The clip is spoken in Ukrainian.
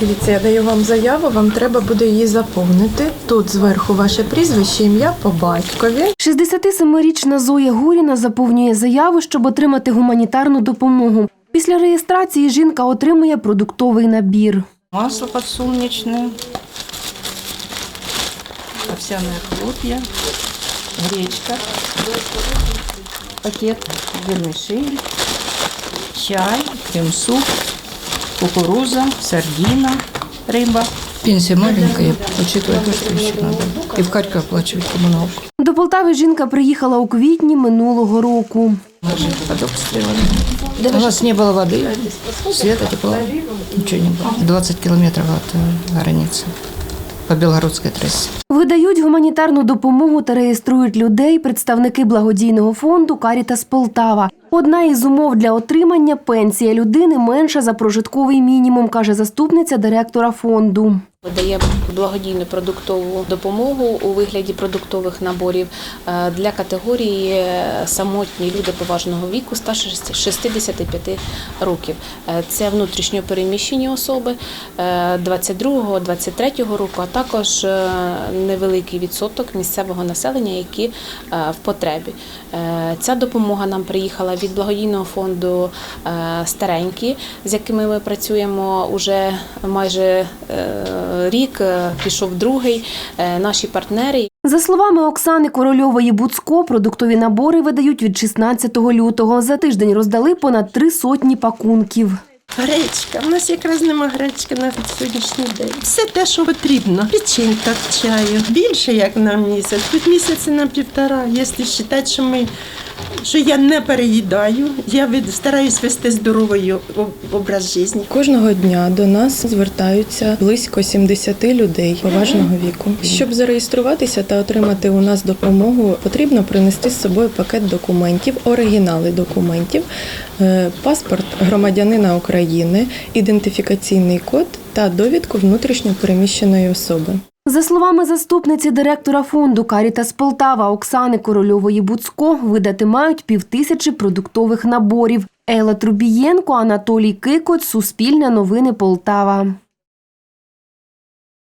Дивіться, я даю вам заяву, вам треба буде її заповнити. Тут зверху ваше прізвище, ім'я по батькові. 67-річна Зоя Гуріна заповнює заяву, щоб отримати гуманітарну допомогу. Після реєстрації жінка отримує продуктовий набір. Масло подсолнечное, овсяные хлопья, гречка, пакет вермишель, чай, крем-суп, кукуруза, сардина, рыба. Пенсия маленькая, учитывая то, что еще надо. И в Харьков оплачивать коммуналку. До Полтави жінка приїхала у квітні минулого року. Мы жили под обстрелами. У нас не было воды, света, тепла, ничего не было. 20 километров от э, границы по Белгородской трассе. Видають гуманітарну допомогу та реєструють людей представники благодійного фонду Карітас Полтава. Одна із умов для отримання пенсія людини менша за прожитковий мінімум, каже заступниця директора фонду. Видає благодійну продуктову допомогу у вигляді продуктових наборів е, для категорії е, самотні люди поважного віку старше 65 років. Е, Це внутрішньо переміщені особи 22-23 року, а також невеликий відсоток місцевого населення, які в потребі. Ця допомога нам приїхала від благодійного фонду е, Старенькі, з якими ми працюємо уже майже е, рік, е, пішов другий. Наші партнери За словами Оксани Корольової Буцко, продуктові набори видають від 16 лютого. За тиждень роздали понад три сотні пакунків. Гречка. У нас якраз нема гречки на сьогоднішній день. Все те, що потрібно. Печенька к чаю. Більше як на місяць. Тут місяці на півтора. Якщо вважати, що ми що я не переїдаю, я стараюсь вести здоровий образ життя. Кожного дня до нас звертаються близько 70 людей поважного віку. Щоб зареєструватися та отримати у нас допомогу, потрібно принести з собою пакет документів, оригінали документів, е, паспорт громадянина України, ідентифікаційний код та довідку внутрішньо переміщеної особи. За словами заступниці директора фонду Карітас Полтава Оксани Корольової Буцко, видати мають півтисячі продуктових наборів. Ела Трубієнко, Анатолій Кикоць, Суспільне новини Полтава.